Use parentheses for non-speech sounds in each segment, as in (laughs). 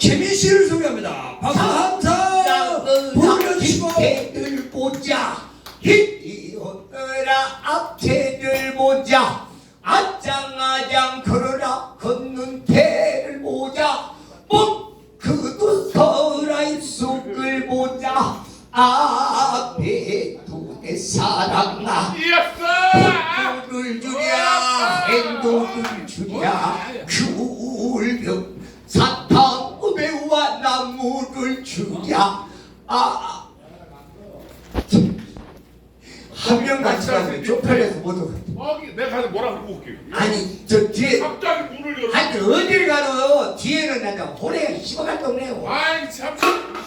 최민 씨를 소개합니다. 박수 한타 불러주시고. 앞태들 보자. 히히어라. 앞태들 보자. 아장아장 걸어라. 걷는 태를 보자. 뻑그도 서라의 속을 보자. 앞에 두대 사랑아. 행도를 주랴 행도를 주랴 귤병 우배와 주랴 아, 한명 같이 가면 쪽팔려서 못 오고 어, 내가 가서 뭐라 그러고 올게. 아니 저 뒤에 갑자기 문을 열어. 아니 어딜 가도 뒤에는 나가 호래가 씹어갈 동네고 아이 참.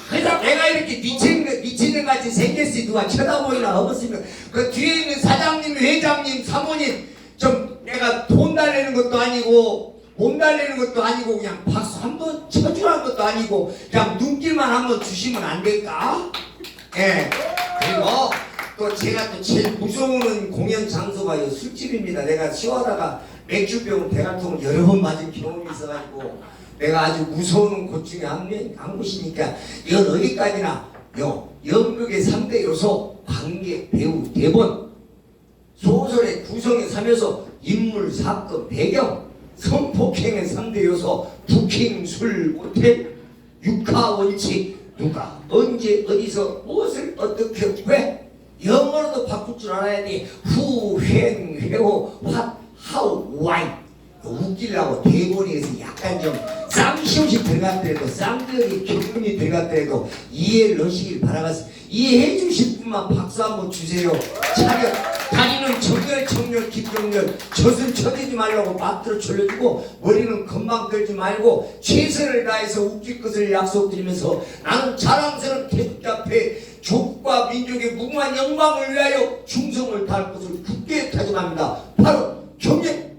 그래서 내가 이렇게 미친 미친년 같이 생겼으니 누가 쳐다보이나 없으면 그 뒤에 있는 사장님, 회장님, 사모님 좀 내가 돈 달래는 것도 아니고 못 달래는 것도 아니고 그냥 박수 한 번 쳐주라는 것도 아니고 그냥 눈길만 한번 주시면 안 될까? 예. 그리고 또 제가 또 제일 무서운 공연 장소가 이 술집입니다. 내가 시원하다가 맥주병 대가통을 여러 번 맞은 경험이 있어가지고 내가 아주 무서운 곳 중에 한, 명- 한 곳이니까 이건 어디까지나 요 연극의 3대 요소 관객, 배우, 대본 소설의 구성에 삼여서 인물, 사건, 배경 성폭행의 3대 요소 부킹, 술, 호텔 육하 원칙 누가 언제 어디서 무엇을 어떻게 왜 영어로도 바꿀 줄 알아야 돼. 후, 횡, 회호, 화, 하우, 와이 웃기려고 대본에서 약간 좀 쌍시옷이 들어갔더라도 쌍둥이 경륜이 들어갔더라도 이해를 하시길 바라겠습니다. 이해해 주실 분만 박수 한번 주세요. 차렷 다리는 정렬 청렬 김정렬 젖은 쳐대지 말라고 맞들어 졸려주고 머리는 금방 끌지 말고 최선을 다해서 웃길 것을 약속드리면서 나는 자랑스러운 태극기 앞에 조국과 민족의 무궁한 영광을 위하여 충성을 다할 것을 굳게 다짐합니다. 바로 경례.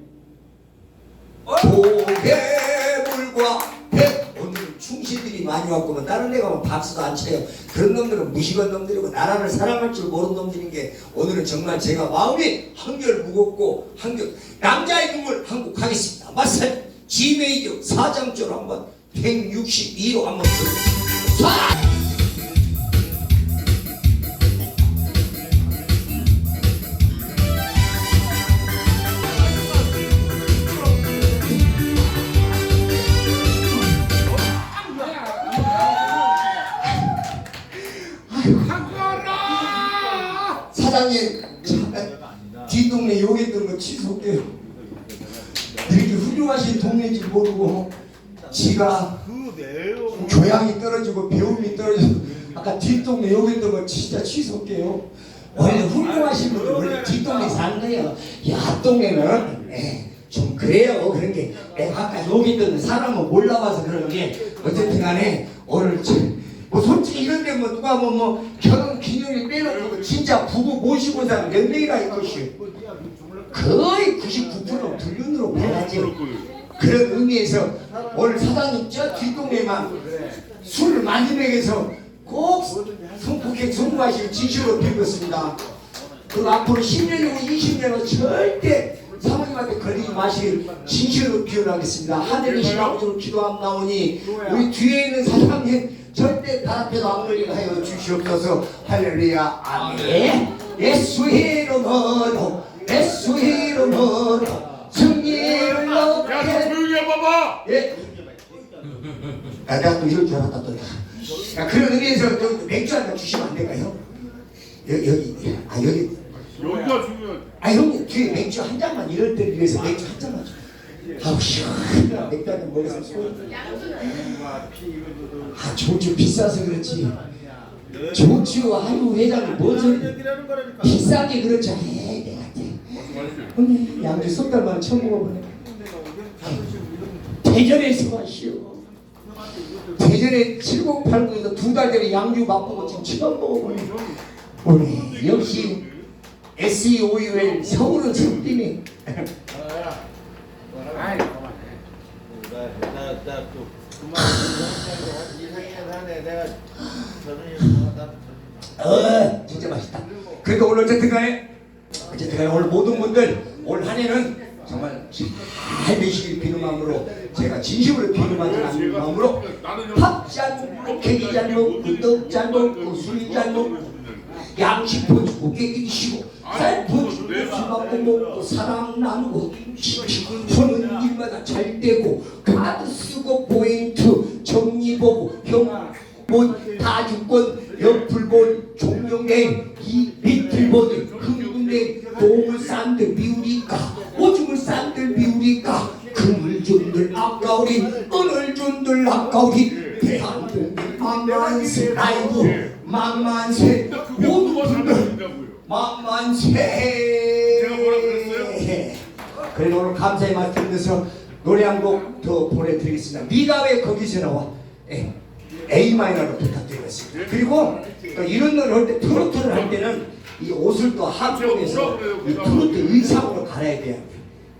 도개물과 백 오늘 충신들이 많이 왔구만 다른 데 가면 박수도 안 쳐요. 그런 놈들은 무식한 놈들이고 나라를 사랑할 줄 모르는 놈들인 게 오늘은 정말 제가 마음이 한결 무겁고 한결 남자의 눈물 한곡 하겠습니다. 마사지 지메이저 사장줄 한번 162로 한번 들어주세요 사장님 뒷동네 욕했던 거 취소할게요. 이렇게 훌륭하신 동네인지 모르고 지가. 교양이 떨어지고 배움이 떨어지고 아까 뒷동네 욕했던 거 진짜 취소할게요. 원래 훌륭하신 분들 원래 뒷동네 사는 거예요. 이 앞동네는 예, 좀 그래요. 그런 게. 내가 아까 욕했던 사람은 몰라봐서 그러는 게 어쨌든 간에 오늘 저- 뭐 솔직히 이런 데뭐 누가 뭐, 뭐 결혼 기념일 빼놓고 뭐 진짜 부부 모시고 온 사람 몇 명이나 있겠어요 거의 99% 불륜으로 봐야죠 그런 의미에서 오늘 사장님 저 뒷동네만 술을 많이 먹여서 꼭 성폭행 성공하시길 진심으로 빌겠습니다. 그 앞으로 10년이고 20년은 절대 사모님한테 걸리지 마시길 진심으로 기원하겠습니다. 하늘이신 아버지로 기도함나오니 우리 뒤에 있는 사장님 절대 발 앞에도 안 걸리게 하여 주시옵소서 할렐루야 아멘 예수의 이름으로 예수의 이름으로 승리를 야, 너 얻게 조용히 해봐봐. 예. 아, 내가 또 이럴 줄 알았다 또. 야, 그런 의미에서 좀 맥주 한 잔 주시면 안 될까요? 여기 여기 아 여기 여기가 중요해. 아 형님 뒤에 맥주 한 잔만 이럴 때 위해서 맥주 한 잔만 줘. 아우 시원한 한잔 먹어서 아 조주 비싸서 그렇지. 조주 아유 회장님 뭔 비싸게 그렇지. 에이 내가 형님 양주 석달만 처음 먹어보네. 대전에서 마시오. 대전에 7089에서 두 달 전에 양주 맛보고 지금 처음 먹어보네. 오늘 역시 SEOUL 서울은 성빈이 아이, 나나또 그만 이상한 사네 내가 저는 나어 진짜 맛있다. 그러니까 오늘 어쨌든 간에 어쨌든 간에 오늘 모든 분들 올 한 해는 정말 잘 되시길 비는 마음으로 제가 진심으로 비는하는 마음으로 밥잘 먹기 잘 먹고 떡잘 먹고 술잘 먹고 양식 퍼주고 깨기 쉬고 쌀 퍼주고 술 받고 먹고 사랑 나누고 손은 일마다 잘 되고 카드 쓰고 포인트 정리 보고 형본 다 주권 옆불본 종영행 이 비틀보들 흥분된 동을 싼들 미우니까 오줌을 싼들 미우니까 금을 준들 아까우리 은을 준들 아까우리 대한민국 만만세 아이고 만만세 모두 분들 만만세 제가 뭐라 그랬어요? 그래 오늘 감사의 말씀 드려서 노래 한 곡 더 보내드리겠습니다. 네가 왜 거기서 나와? 예. A 마이너로 부탁드리겠습니다. 그리고 또 이런 노래 할때 트로트를 할 때는 이 옷을 또 합성해서 이 트로트 의상으로 갈아야 돼요.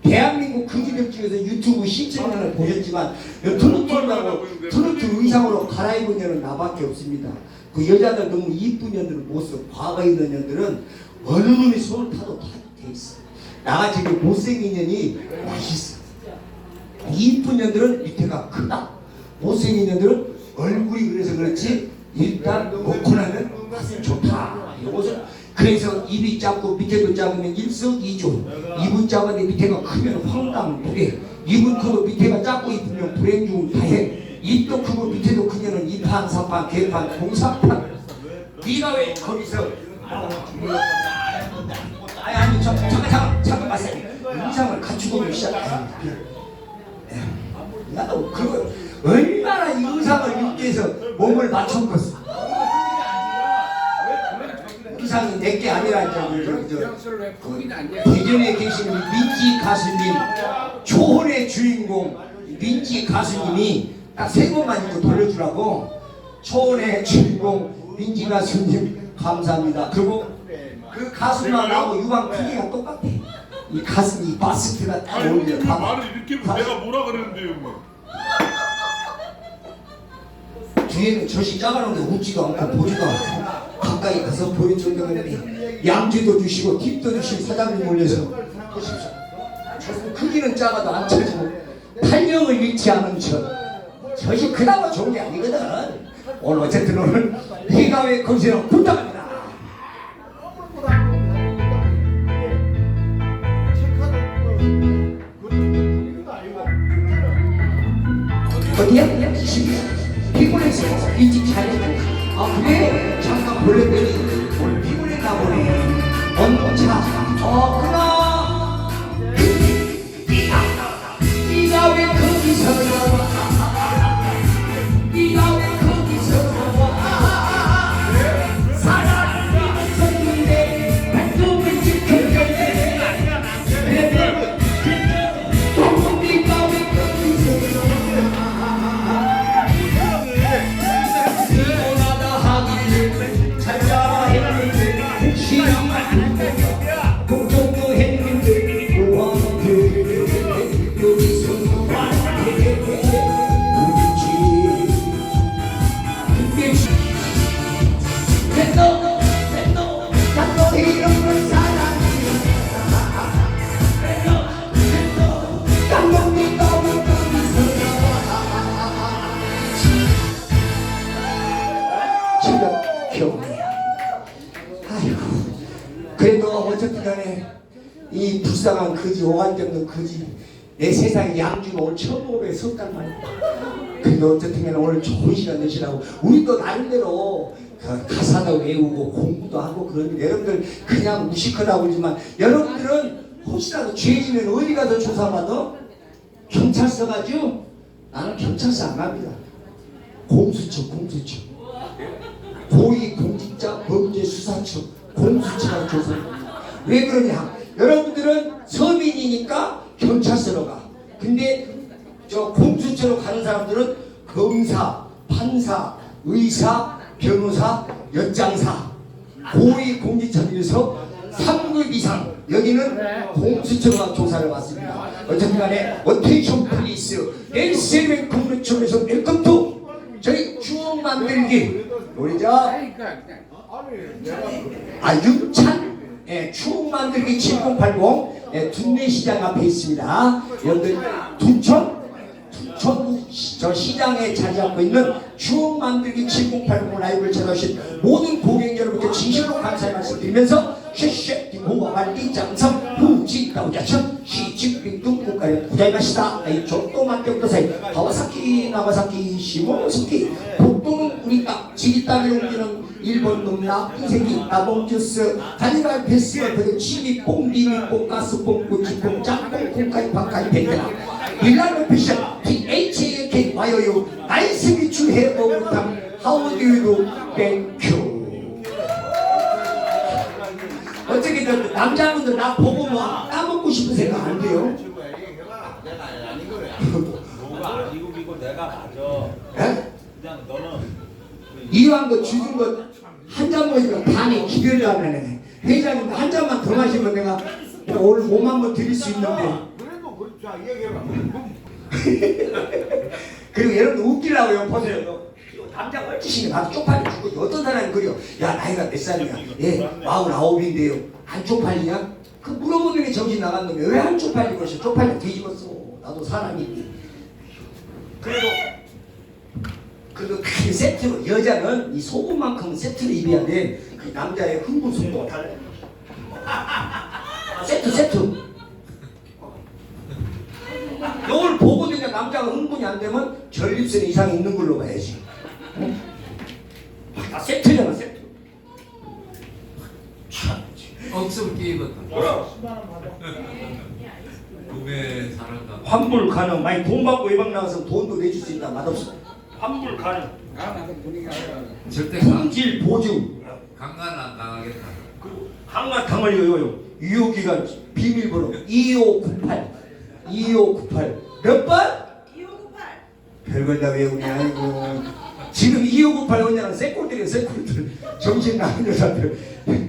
대한민국 그지들 중에서 유튜브 시청자를 보셨지만 이 트로트라고 트로트 의상으로 갈아입은 년은 나밖에 없습니다. 그 여자들 너무 이쁜 년들 모습 과거 있는 년들은 어느 놈이 손을 타도 다돼 있어. 나같이 그 못생긴 년이 멋있어. 이쁜 년들은 밑에가 크다. 못생긴 년들은 얼굴이 그래서 그렇지 일단 먹고 나면 좋다. 이것은 그래서 입이 작고 밑에도 작으면 일석이조. 입은 작은데 밑에가 크면 황당불에. 입은 크고 밑에가 작고 이쁘면 불행중다해. 입도 크고 밑에도 크면은 이판 삼판 개판 공사판. 네가 왜 거기서 아니 아니 저, 잠깐 잠깐 잠깐 마세요. 의상을 갖추고 시작합니다. 나도 그거 얼마나 이 의상을 입기 위해서 몸을 맞췄겠어. 의상이 내게 아니라 저, 대전에 계신 민지 가수님 초혼의 주인공 민지 가수님이 딱 세 번만 입고 돌려주라고 초혼의 주인공 민지 가수님 감사합니다. 그리고 그 가수만 하고 유방 크기가 똑같아. 이 가슴 이 바스트가 딱 아니 어울려. 형님 봐봐. 말을 이렇게 하면 내가 뭐라 그랬는데요 뭐. 뒤에는 젖이 작아놓은데 웃지도 않고 보지도 않고 가까이 가서 보여준다는데 양주도 주시고 팁도 주시고 사장님 올려서 보십시오 젖은 크기는 작아도 안 쳐지고 탄력을 잃지 않은 젖 젖이 그나마 좋은 게 아니거든. 오늘 어쨌든 오늘 왜 거기서 부탁합니다. 어디야? 피곤해서 일찍 자야지 아 그래? 잠깐 볼랬 이 불쌍한 거지 오한정도 거지 내 세상에 양주가 오늘 처음 오래 섰단 말이야. 그래도 어쨌든 간에 오늘 좋은 시간 되시라고 우리도 나름대로 그 가사도 외우고 공부도 하고 그러는데 여러분들 그냥 무식하다고 그러지만 여러분들은 혹시라도 죄지면 어디 가서 조사받아? 경찰서 가죠? 나는 경찰서 안 갑니다. 공수처 공수처 고위공직자 범죄수사처 공수처가 조사합니다. 왜 그러냐? 여러분들은 서민이니까 경찰서로 가. 근데 저 공수처로 가는 사람들은 검사, 판사, 의사, 변호사, 연장사, 고위공직자 중에서 3급 이상. 여기는 공수처가 조사를 받습니다. 어쨌든 간에 어테이션 플리스 L7 공무처에서 웰컴 투 저희 추억 만들기. 우리자. 아 윤찬 예, 추억 만들기 7080 예, 둔내시장 앞에 있습니다. 여러분들 둔천 둔천 시- 저 시장에 자리 잡고 있는 추억 만들기 7080 라이브를 찾아오신 모든 고객 여러분께 진실로 감사의 말씀 드리면서 쉐쉐 호와 말리 장성 후지 나오자천 시집빙 뚱국가에 구자이마시다 아이 조또만 격도사이 가와사키 나와사키 시모노스키 복도는 우리 땅 지리 땅에 옮기는 일본 놈 나쁜 새끼 나봉 주스 다니갈 그리고 치미 뽕 리미 뽕 가스 뽕 꾸치 뽕 짬뽕 콩카이 박카이 베테랑 일라노 패션 DHAK 와요요 나이스 미추 해보부탕 하우디유도 땡큐 어떻게든 남자분들 나 보고 뭐 따먹고 싶은 생각 안 돼요? 친구야 얘기해봐 내가 아닌 거래. (laughs) 너가 아니고 이고 내가 맞아. 예? 그냥 너는 이왕 거 주는 거한 잔 먹으니까 반에 기별을 하네 회장님 한 잔만 더 마시면 내가 내가 오늘 몸 한번 드릴 수 있는데. 그래도 그자 얘기해봐. (laughs) 그리고 여러분 웃기려고요 보세요 남자 얼티시게 나도 쪽팔려 죽고 어떤 사람이 그려 야 나이가 몇 살이야? 예 마흔아홉인데요. 안 쪽팔리냐? 그 물어보는 게 정신 나간 놈이 왜안 쪽팔리고 있어 쪽팔려 뒤집었어. 나도 사람이니 그래도 그리고 그 세트로 여자는 이 속옷만큼은 세트로 입어야 돼 그 남자의 흥분 속도가 달라요. 아, 세트 세트. 이걸 보고 그냥 남자가 흥분이 안 되면 전립선 이상 있는 걸로 봐야지. 어? 다 세트잖아 세트. 참. 억수롭게 입었다. 뭐야? 몸에 살았다. 환불 가능. 많이 돈 받고 예방 나가서 돈도 내줄 수 있다. 맛없어. 환불 가능. 절대 강, 품질 보증. 강간 안 당하겠다. 그리고 강화 강을 요요. 유효기간 비밀번호 2598 2598 몇 번? 2598 별걸 다 외우네 아이고 지금 2598 원냐는 새꼴들이야 새꼴들 정신 나간 여자들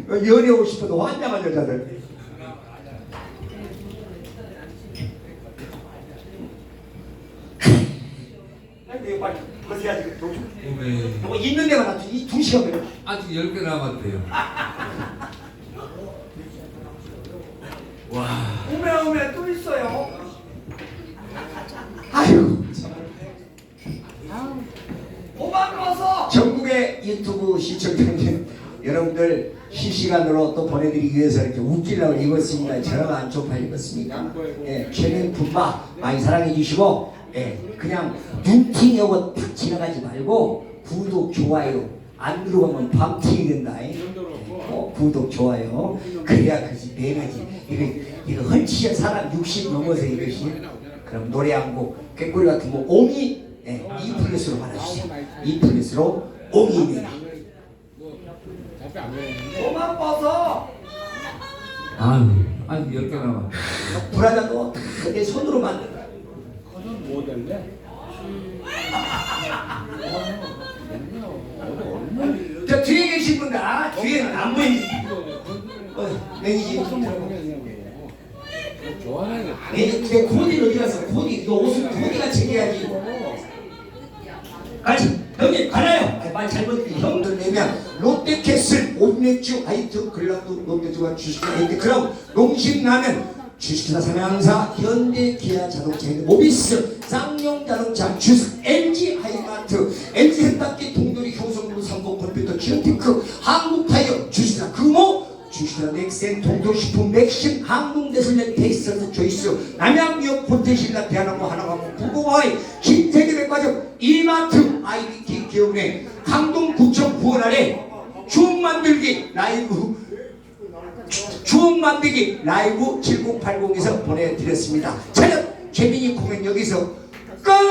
연애하고 싶어도 환장한 여자들 빨리 벗어야지. 몸에 이거 있는 데만 놔둬 이두 시간 걸려 아직 10개 남았대요. 와. 오메 오메 또 있어요 아유 고마워서 유튜브 시청자님 여러분들 실시간으로 또 보내드리기 위해서 이렇게 웃기려고 입었습니다. 저러가 안 쪽팔리겠습니까 예, 최면 분바 많이 사랑해 주시고 예, 그냥 눈팅하고 탁 지나가지 말고 구독 좋아요 안 누르면 밤팅이 된다 어, 구독 좋아요. 그래야 그지 내가지. 이거 이거 헐치야 사람 60 넘어서 이것이. 그럼 노래 한곡 꾀꼬리 같은 거 옹이 예, 이 플랫으로 받아주세요 이 플랫으로 옹이 고만 벗어. 아유, 아직 10개 남았다. 브라자도 다내 손으로 만든 거야? 저 뒤에 계신 분들 아 뒤에는 안 보이니 어, 매니지 내, 내 코디 어디 갔어? 코디 너 옷을 코디가 챙겨야지. 아니 형님 가나요? 아니, 말 잘못 형들 내면 롯데캐슬 온맥주 아이트 글라도 롯데주가 주식회사 아이트 그럼 농심라면 주식회사 삼양사 현대 기아 자동차 모비스 쌍용 자동차 주스 LG 하이마트 LG 세탁기 동돌이 효성물 삼성 컴퓨터 지오테크 한국타이어 주식회사 금호 주식회사 넥센 동도식품 맥심 항공대설련 텍사스 조이스 남양유업 호텔신라 대한항공 하나항공 부고와이 기업은행 강동구청 부원 아래 추억 만들기 라이브 추억 만들기 라이브 7080에서 보내드렸습니다. 차렷 최민희 공연 여기서 끝!